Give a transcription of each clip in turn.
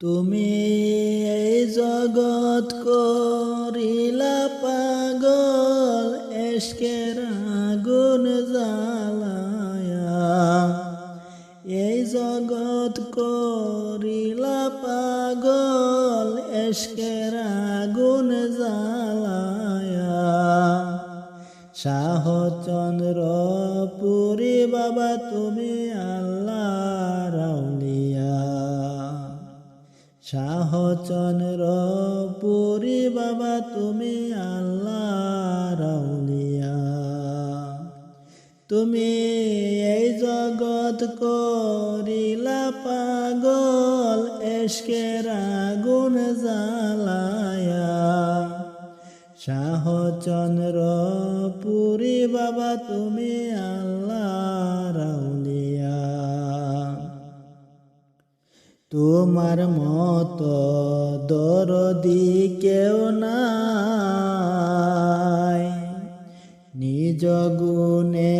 তুমি এই জগৎ করিলা পাগল, এসকের আগুন জ্বালায়া। এই জগৎ করিলা পাগল, এসকের আগুন জ্বালায়া। শাহচন্দ্র পুরী বাবা, তুমি আল্লাহ শাহচন্দ্র পুরী বাবা, তুমি আল্লাহ রাউলিয়া তুমি এই জগৎ করিলা পাগল এসকের আগুন জ্বালায়া। শাহচন্দ্র পুরী বাবা, তুমি আল্লাহ তোমার মত দরদি কেউ নাই। নিজ গুণে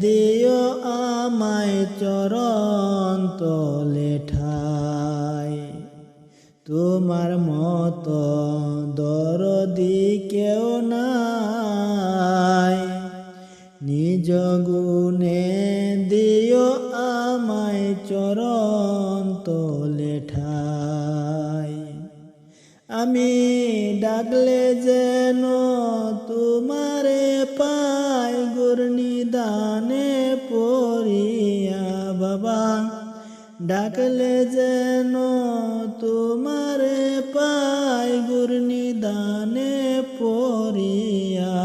দিও আমায় চরণ তলে ঠাই। তোমার মত দরদি কেউ নাই। নিজ গুণে দিও আমায় চরণ আমি ডাকলে যেন তোমারে পাই গুরনি দানে পড়িয়া, বাবা। ডাকলে যেন তোমারে পাই গুরনি দানে পড়িয়া।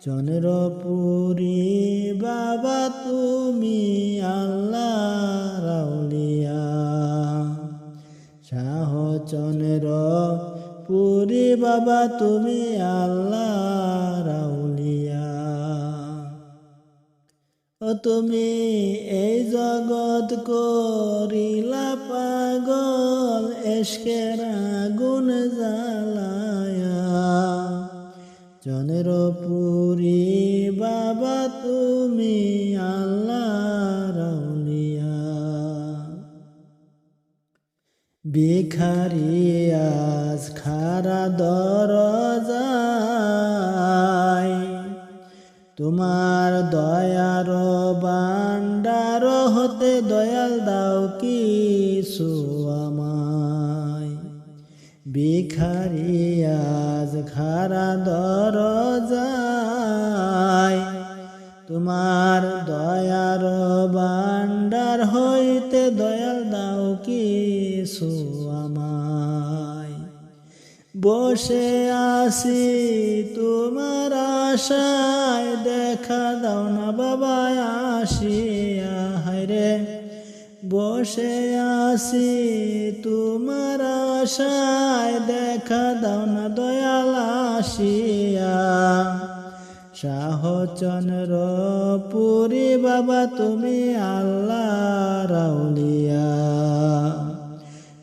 চন্দ্রপুরী বাবা, তুমি আল্লাহ শাহ চন্দ্র পুরী বাবা, তুমি আল্লাহ রাউলিয়া ও তুমি এই জগৎ করিলা পাগল এসকের আগুন জ্বালায়া। চন্দ্রপুরী ভিখারিয়াজ খারা দরজায়। তোমার দয়ার বান্ডার হতে দয়াল দাও কি আমায়। ভিখারিয়াজ খারা দরজায়। তোমার দয়ার বান্ডার বসে আসি তোমার আশায় দেখা দাও না বাবা আসিয়া হায়রে বসে আসি তোমার আশায় দেখা দাও না দয়াল আসিয়া শাহচন্দ্র পুরী বাবা, তুমি আল্লাহ রাউলিয়া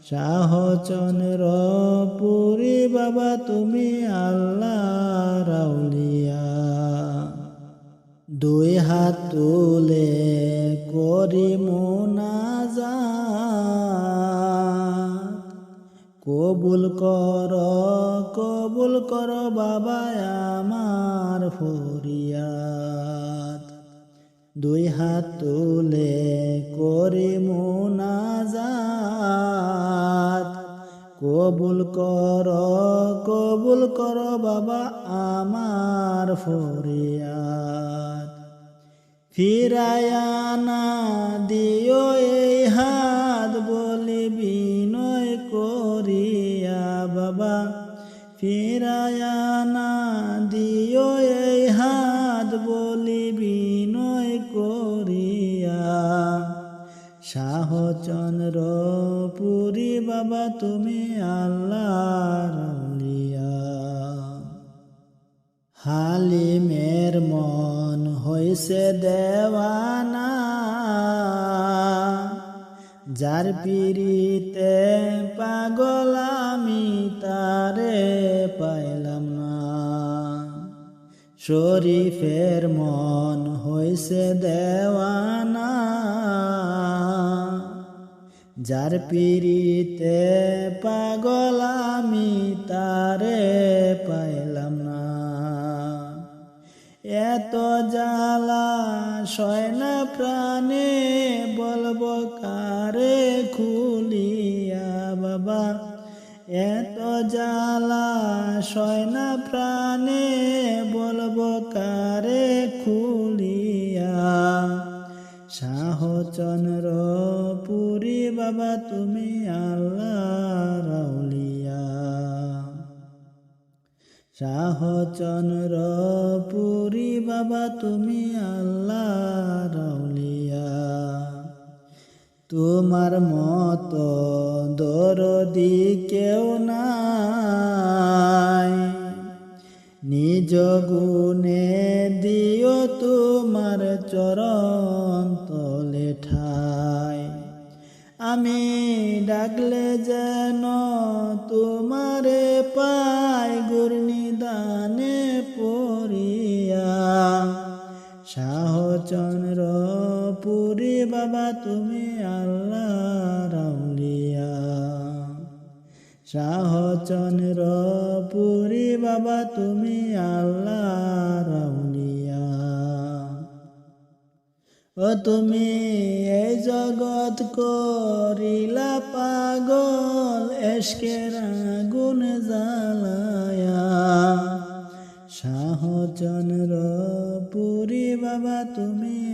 শাহচন্দ্র পুরী বাবা, তুমি আল্লাহ রাউলিয়া দুই হাত তুলে করি মোনাজা কবুল কর কবুল কর বাবা, আমার ফরিয়াদ। দুই হাত তুলে করি মোনাজাত। কর, কবুল কর বাবা আমার ফরিয়াদ। ফিরায়ানা দিও এই হাত বলি বিনয় করিয়া বাবা। ফিরায়ানা দিও এই হাত বলি বিনয় করিয়া। শাহচন্দ্র পুরী বাবা, তুমি আল্লাহ রাউলিয়া হালিমের মন হইছে দেওয়ানা। যার পিড়িতে পাগল আমি তারে পাইলাম না। শরীফের মন হইছে দেওয়ানা। যার পিড়িতে পাগল আমি তারে পাইলাম না। এত জ্বালা সয় না প্রাণে বলব কারে খুলিয়া বাবা। এত জ্বালা সয় না প্রাণে বলব কারে খুলিয়া। শাহচন্দ্র পুরী বাবা, তুমি আল্লাহ রাউলিয়া শাহচন্দ্র পুরী বাবা, তুমি আল্লাহ রাউলিয়া তোমার মতো দরদি কেউ নাই। নিজ গুণে দিও তোমার চরণ তলে। আমি ডাকলে যেন তোমারে পাই গুর্নিদানে পড়িয়া। শাহচন্দ্র, পুরী বাবা, তুমি আল্লাহ রাউলিয়া শাহচন্দ্র, পুরী বাবা, তুমি আল্লাহ রাউলিয়া ও তুমি এই জগৎ করিলা পাগল এসকের আগুন জ্বালায়া। শাহচন্দ্র পুরী বাবা তুমি